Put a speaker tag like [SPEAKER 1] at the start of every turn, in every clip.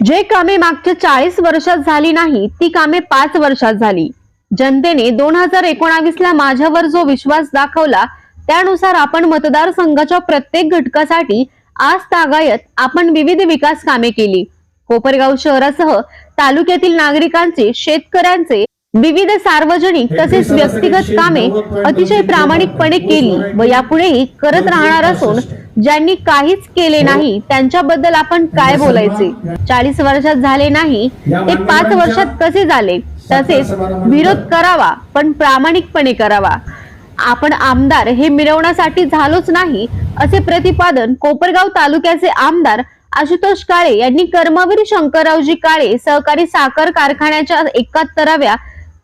[SPEAKER 1] जे कामे मागच्या चाळीस वर्षात झाली नाही ती कामे पाच वर्षात झाली. जनतेने दोन हजार एकोणावीस ला माझ्यावर जो विश्वास दाखवला त्यानुसार आपण मतदारसंघाच्या प्रत्येक घटकासाठी आज तागायत आपण विविध विकास कामे केली. कोपरगाव शहरासह तालुक्यातील नागरिकांचे शेतकऱ्यांचे विविध सार्वजनिक तसेच व्यक्तिगत कामे अतिशय प्रामाणिकपणे केली व यापुढेही करत राहणार असून ज्यांनी काहीच केले नाही त्यांच्याबद्दल आपण काय बोलायचे? चाळीस वर्षात झाले नाही ते पाच वर्षात कसे झाले? तसेच विरोध करावा पण प्रामाणिकपणे करावा. आपण आमदार हे मिळवण्यासाठी झालोच नाही असे प्रतिपादन कोपरगाव तालुक्याचे आमदार आशुतोष काळे यांनी कर्मवीर शंकररावजी काळे सहकारी साखर कारखान्याच्या एकाहत्तराव्या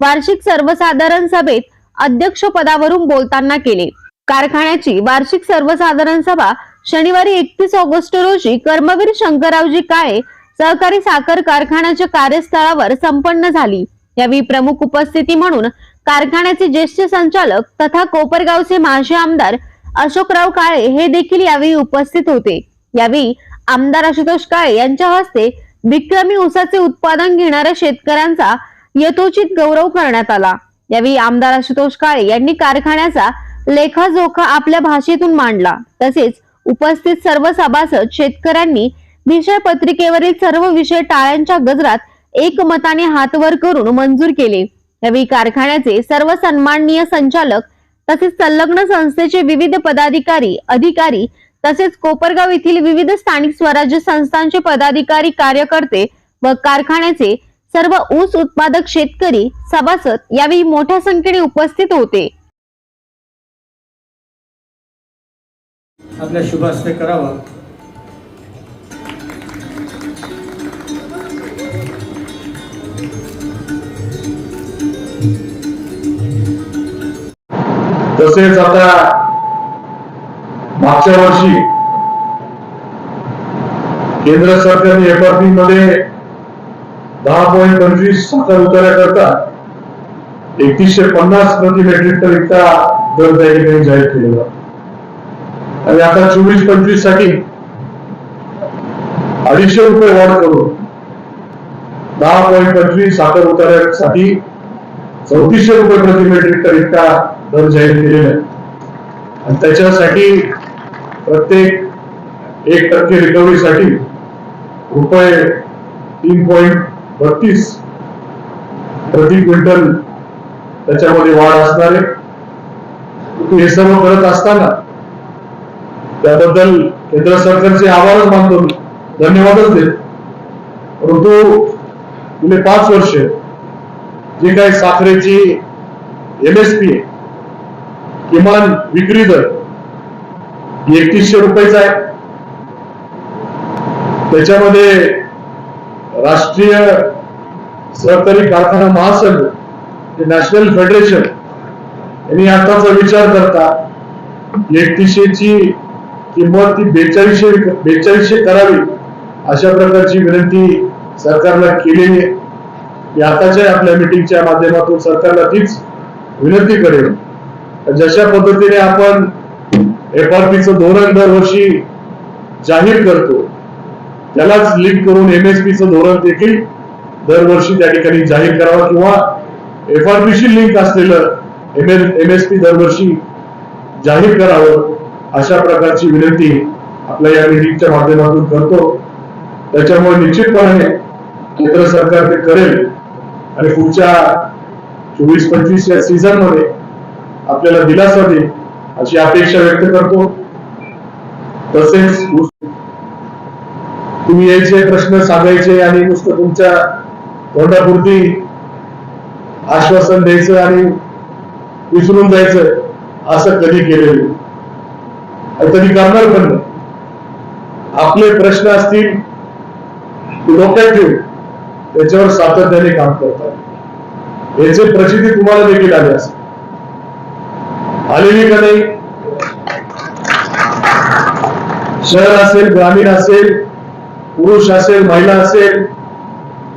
[SPEAKER 1] वार्षिक सर्वसाधारण सभेत अध्यक्षपदावरून बोलताना केले. कारखान्याची वार्षिक सर्वसाधारण सभा शनिवारी एकतीस ऑगस्ट रोजी कर्मवीर शंकररावजी काळे सहकारी साखर कारखान्याच्या कार्यस्थळावर संपन्न झाली. यावेळी प्रमुख उपस्थिती म्हणून कारखान्याचे ज्येष्ठ संचालक तथा कोपरगावचे माजी आमदार अशोकराव काळे हे देखील यावेळी उपस्थित होते. यावेळी आमदार आशुतोष काळे यांच्या हस्ते विक्रमी ऊसाचे उत्पादन घेणाऱ्या शेतकऱ्यांचा यथोचित गौरव करण्यात आला. यावेळी आमदार आशुतोष काळे यांनी कारखान्याचा लेखाजोखा आपल्या भाषेतून मांडला. तसेच उपस्थित सर्व सभासद शेतकऱ्यांनी विषय पत्रिकेवरील सर्व विषय टाळ्यांच्या गजरात एकमताने हात वर करून मंजूर केले. यावेळी कारखान्याचे सर्व सन्माननीय संचालक तसेच संलग्न संस्थेचे विविध पदाधिकारी अधिकारी तसेच कोपरगाव येथील विविध स्थानिक स्वराज्य संस्थांचे पदाधिकारी कार्यकर्ते व कारखान्याचे सर्व ऊस उत्पादक शेतकरी सभासद यावेळी मोठ्या संख्येने उपस्थित होते.
[SPEAKER 2] आपल्या शुभास्ते करावा.
[SPEAKER 3] तसेच आता मागच्या वर्षी केंद्र सरकारने एफआरपी मध्ये दहा पॉईंट पंचवीस साखर उतार्याकरता एकतीसशे पन्नास प्रति मेट्रिक टन इतका दर त्या ठिकाणी जाहीर केलेला आणि आता चोवीस पंचवीससाठी अडीचशे रुपये वाढ करून दहा पॉईंट पंचवीस साखर उतार्यासाठी चौतीसशे रुपये प्रति मेट्रिक टन इतका दर जाहीर केलेला आहे. आणि त्याच्यासाठी प्रत्येक एक टक्के रिकव्हरीसाठी रुपये तीन पॉईंट बत्तीस प्रति क्विंटल त्याच्यामध्ये वाढ असणार आहे. हे सर्व करत असताना त्याबद्दल केंद्र सरकारचे आभारच मानतो मी. धन्यवादच देत परंतु गेले पाच वर्ष जे काही साखरेची एमएसपी पी किमान विक्री दर एकतीसशे रुपयेचा आहे त्याच्यामध्ये राष्ट्रीय सहकारी कारखाना महासंघ नॅशनल फेडरेशन यांनी आताचा विचार करता एकतीसशेची किंमत ती बेचाळीसशे बेचाळीसशे करावी अशा प्रकारची विनंती सरकारला केलेली आहे. आताच्या आपल्या मिटिंगच्या माध्यमातून सरकारला तीच विनंती करेन. जशा पद्धतीने आपण एफआरपीचं धोरण दरवर्षी जाहीर करतो त्यालाच लिंक करून एमएसपीचं धोरण देखील दरवर्षी त्या ठिकाणी जाहीर करावं किंवा एफआरपीशी लिंक असलेलं एम एस पी दरवर्षी जाहीर करावं. अशा प्रकारची विनंती आपल्या या मिटिंगच्या माध्यमातून करतो. त्याच्यामुळे निश्चितपणे केंद्र सरकार ते करेल आणि पुढच्या चोवीस पंचवीस या सीझनमध्ये आपल्याला दिलासा देईल अशी अपेक्षा व्यक्त करतो. तसेच तुम्ही यायचे प्रश्न सांगायचे आणि नुसतं तुमच्या तोंडापुरती आश्वासन द्यायचं आणि विसरून जायचं असं कधी केलेलं आणि कधी करणार पण नाही. आपले प्रश्न असतील डोक्यात ठेवून त्याच्यावर सातत्याने काम करतात. याचे प्रचिती तुम्हाला देखील आले असते आलेली का नाही? शहर असेल ग्रामीण असेल पुरुष असेल महिला असेल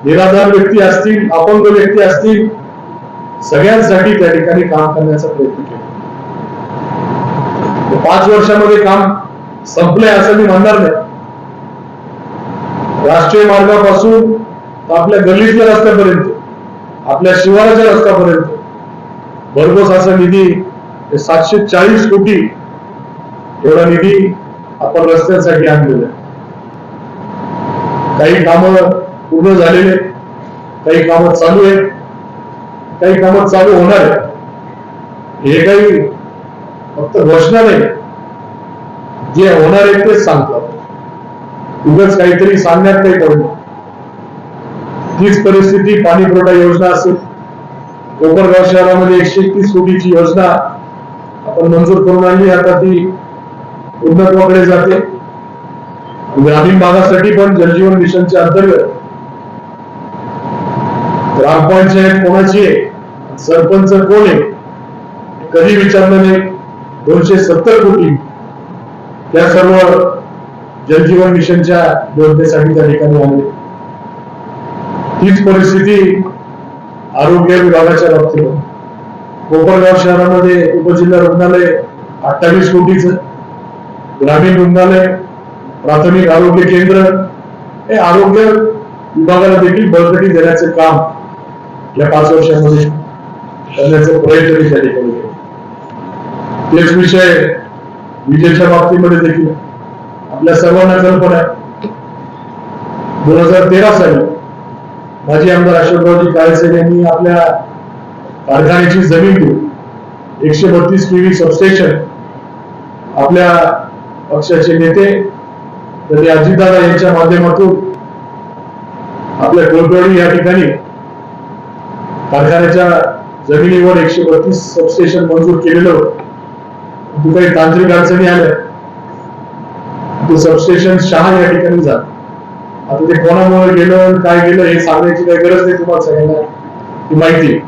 [SPEAKER 3] निराधार व्यक्ती असतील अपंग व्यक्ती असतील सगळ्यांसाठी त्या ठिकाणी काम करण्याचा प्रयत्न केला. पाच वर्षामध्ये काम संपलंय असं मी म्हणणार नाही. राष्ट्रीय मार्गापासून आपल्या गल्लीतल्या रस्त्यापर्यंत आपल्या शिवाराच्या रस्त्यापर्यंत. भरघोस असा निधी सातशे चाळीस कोटी एवढा निधी आपण रस्त्यांसाठी आणलेला काही कामं पूर्ण झालेले काही कामं चालू आहेत काही कामं चालू होणार आहेत. हे काही फक्त घोषणा नाही. जे होणार आहे तेच सांगतात. उगाच काहीतरी सांगण्यात काही करू तीच परिस्थिती पाणी पुरवठा योजना असेल. कोपरगाव शहरामध्ये एकशे तीस कोटीची योजना आपण मंजूर करून आणली. आता ती पूर्णत्वाकडे जाते. ग्रामीण भागासाठी पण जलजीवन मिशनच्या अंतर्गत. ग्रामपंचायत कोणाची आहे? सरपंच कोण आहे? कधी विचारलं नाही. दोनशे सत्तर कोटी त्या सर्व जलजीवन मिशनच्या योजनेसाठी त्या ठिकाणी आले. तीच परिस्थिती आरोग्य विभागाच्या बाबतीत. कोपरगाव शहरामध्ये उपजिल्हा रुग्णालय अठ्ठावीस कोटीच ग्रामीण रुग्णालय प्राथमिक आरोग्य केंद्र हे आरोग्य विभागाला देखील बळकटी देण्याचे काम या पाच वर्षामध्ये करण्याचा प्रयत्न त्या ठिकाणी तेच विषय विजेच्या बाबतीमध्ये देखील. आपल्या सर्वांना कल्पना आहे. दोन हजार तेरा साली माजी आमदार अशोकरावजी काळेसाहेब यांनी आपल्या कारखान्याची जमीन देऊन एकशे बत्तीस केव्ही सबस्टेशन आपल्या पक्षाचे नेते तरी अजितदादा यांच्या माध्यमातून आपल्या कोलकडी या ठिकाणी कारखान्याच्या जमिनीवर एकशे बत्तीस सबस्टेशन मंजूर केलेलं होतं. तू काही तांत्रिक अडचणी आल्या ते सबस्टेशन शहा या ठिकाणी जात आता ते कोणामुळे गेलं काय गेलं हे सांगण्याची काही गरज नाही तुम्हाला सगळ्यांना. ती माहिती. आहे.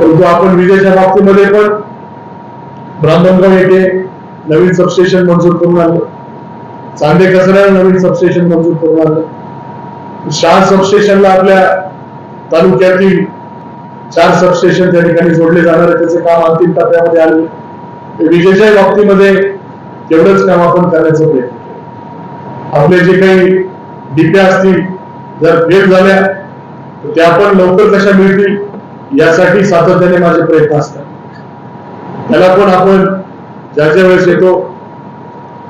[SPEAKER 3] परंतु आपण विजेच्या बाबतीमध्ये पण ब्राह्मणगाव येथे नवीन सबस्टेशन मंजूर करून आलं चांदे कचरा नवीन सबस्टेशन मंजूर करून आलं शाह सबस्टेशनला आपल्या तालुक्यातील चार सबस्टेशन त्या ठिकाणी जोडले जाणार आहे. त्याचे काम अंतिम टप्प्यामध्ये आले. विजेच्या बाबतीमध्ये तेवढंच काम आपण करण्याचा प्रयत्न आपले जे काही डिप्या असतील जर फेल झाल्या तर त्या पण लवकर कशा मिळतील यासाठी सातत्याने माझे प्रयत्न असतात. त्याला पण आपण ज्या ज्या वेळेस येतो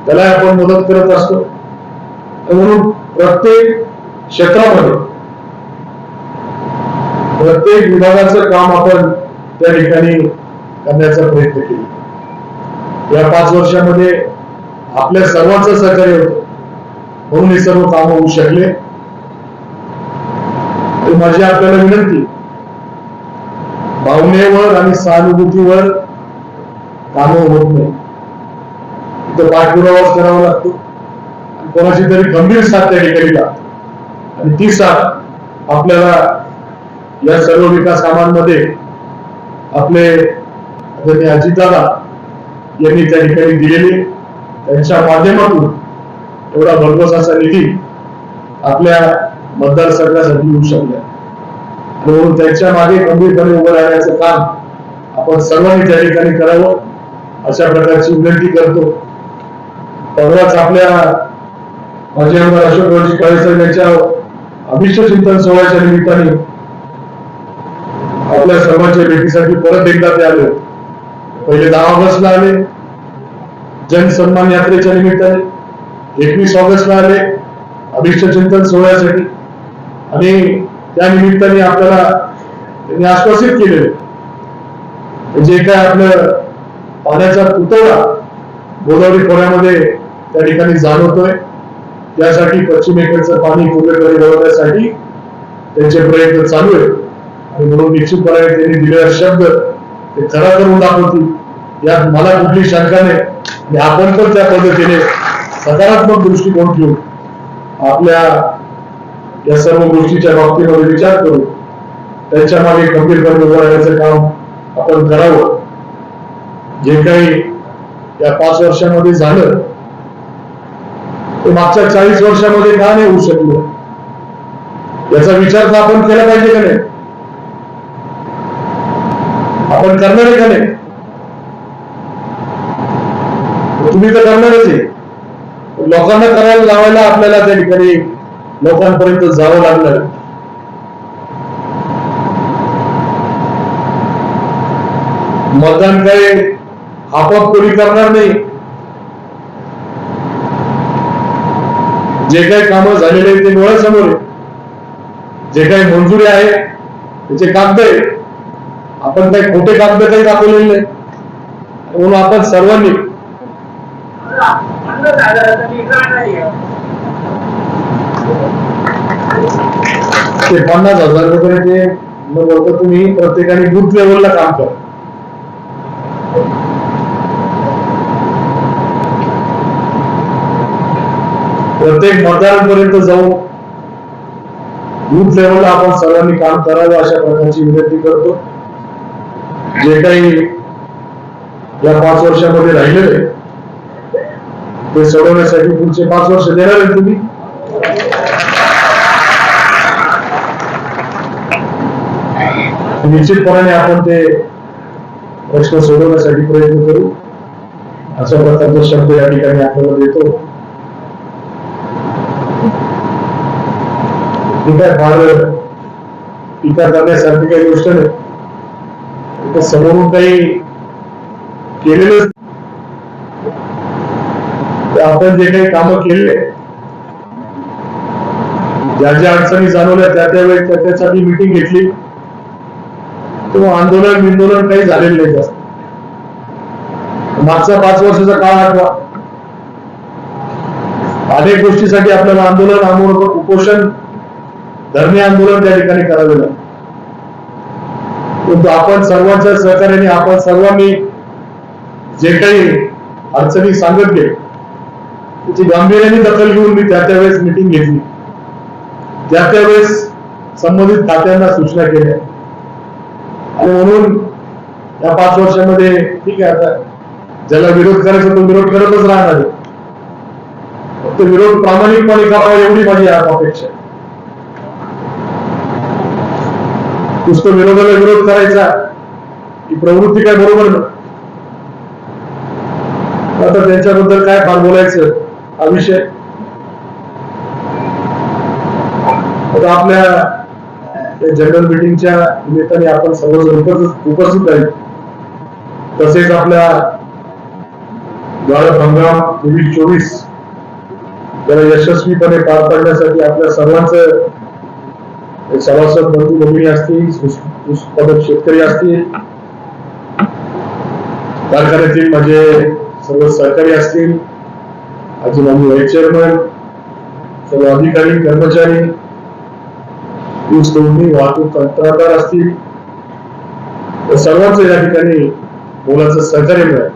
[SPEAKER 3] त्याला आपण मदत करत असतो. तर म्हणून प्रत्येक क्षेत्रामध्ये प्रत्येक विभागाचं काम आपण त्या ठिकाणी करण्याचा प्रयत्न केला. या पाच वर्षामध्ये आपल्या सर्वांचं सहकार्य होतं. म्हणून हे सर्व काम होऊ शकले. तर माझी आपल्याला विनंती भावनेवर आणि सहानुभूतीवर काम होत नाही. इथं पाठपुरावाच करावा लागतो. कोणाची तरी गंभीर साथ त्या ठिकाणी आणि ती साथ आपल्याला या सर्व विकास कामांमध्ये आपले आदरणीय अजितदादा यांनी त्या ठिकाणी दिलेले त्यांच्या माध्यमातून एवढा भरघोस असा निधी आपल्या मतदारसंघासाठी येऊ शकला म्हणून त्यांच्या मागे गंभीरपणे उभं राहण्याचं काम आपण सर्वांनी त्या ठिकाणी करावं अशा प्रकारची विनंती करतो तेवढाच आपल्या माजी आमदार अशोकरावजी काळेसाहेब यांच्या अभिष्ट चिंतन सोहळ्याच्या निमित्ताने आपल्या सर्वांच्या भेटीसाठी परत एकदा ते आले होते. पहिले दहा ऑगस्टला आले. जनसन्मान यात्रेच्या निमित्ताने एकवीस ऑगस्टला आले. अभिष्ट चिंतन सोहळ्यासाठी. आणि त्या निमित्ताने आपल्याला त्यांनी आश्वासित केले म्हणजे जे काय आपलं पाण्याचा पुतळा गोदावरी खोऱ्यामध्ये त्या ठिकाणी जाणवतोय. त्यासाठी पश्चिमेकडचं पाणी पूर्वेकडे वळवण्यासाठी त्यांचे प्रयत्न चालू आहेत. आणि म्हणून निश्चितपणे त्यांनी दिलेला शब्द ते खरा करून दाखवतील. यात मला कुठली शंका नाही. आणि आपण पण त्या पद्धतीने सकारात्मक दृष्टिकोन ठेवून आपल्या या सर्व गोष्टीच्या बाबतीमध्ये विचार करू त्यांच्या मागे गंभीरपणे उभं राहण्याचं काम आपण करावं. जे काही या पाच वर्षामध्ये झालं ते मागच्या चाळीस वर्षामध्ये का नाही होऊ शकलं? याचा विचार तर आपण केला पाहिजे का नाही? आपण करणार आहे का नाही? तुम्ही तर करणारच आहे. लोकांना करायला लावायला आपल्याला त्या ठिकाणी लोकांपर्यंत जावं लागणार. मतदान काय आपोआप कोणी करणार नाही. जे काही कामं झालेले आहेत ते डोळ्यासमोर आहे. जे काही मंजुरी आहे त्याचे कागद आहे. आपण काही खोटे कागद काही दाखवलेले नाही. म्हणून आपण सर्वांनी ते पन्नास हजार रुपयाचे मग तुम्ही प्रत्येकाने बूथ लेवलला काम करा. प्रत्येक मतदारांपर्यंत जाऊन बूथ लेवलला आपण सर्वांनी काम करावं अशा प्रकारची विनंती करतो. जे काही या पाच वर्षामध्ये राहिलेले ते सोडवण्यासाठी पुढचे पाच वर्ष देणार आहे तुम्ही. निश्चितपणाने आपण ते प्रश्न सोडवण्यासाठी प्रयत्न करू. अशा प्रकारचा शब्द या ठिकाणी आपल्याला देतो. इतर काय फार टीका करण्यासारखी काही गोष्ट नाही. इथं समोरून काही केलेलं तर आपण जे काही काम केले ज्या ज्या अडचणी जाणवल्या त्या त्यावेळेस त्या त्यासाठी मिटिंग घेतली. तेव्हा आंदोलन बिंदोलन काही झालेलं नाही जास्त. मागचा पाच वर्षाचा काळ आठवा अनेक गोष्टीसाठी आपल्याला आंदोलन आंदोलन उपोषण धरणे आंदोलन त्या ठिकाणी करावे लागले परंतु आपण सर्वांच्या सहकार्याने आपण सर्वांनी जे काही अडचणी सांगितले त्याची गांभीर्याने दखल घेऊन मी त्या त्यावेळेस मिटिंग घेतली. त्या त्यावेळेस संबंधित खात्यांना सूचना केल्या. आणि म्हणून या पाच वर्षामध्ये ठीक आहे आता ज्याला विरोध करायचा तो विरोध करतच राहणार आहे. फक्त विरोध प्रामाणिकपणे करावा एवढी माझी अपेक्षा आहे. नुसतं विरोधाला विरोध करायचा. ही प्रवृत्ती काय बरोबर ना आता त्यांच्याबद्दल काय फार बोलायचं? हा विषय. आता आपल्या जनरल मिटिंगच्या निमित्ताने आपण सर्वजण उपस्थित आहे. तसेच आपल्या गाळप हंगाम दोन चोवीस त्याला यशस्वीपणे पार पाडण्यासाठी आपल्या सर्वांचं सभासद बंधू भगिनी असतील उत्पादक शेतकरी असतील कारखान्यातील माझे सर्व सहकारी असतील अजून आम्ही व्हाईस चेअरमन सर्व अधिकारी कर्मचारी ऊस तोडणी वाहतूक कंत्राटदार असतील सर्वांचं या ठिकाणी मोलाचं सहकार्य मिळालं.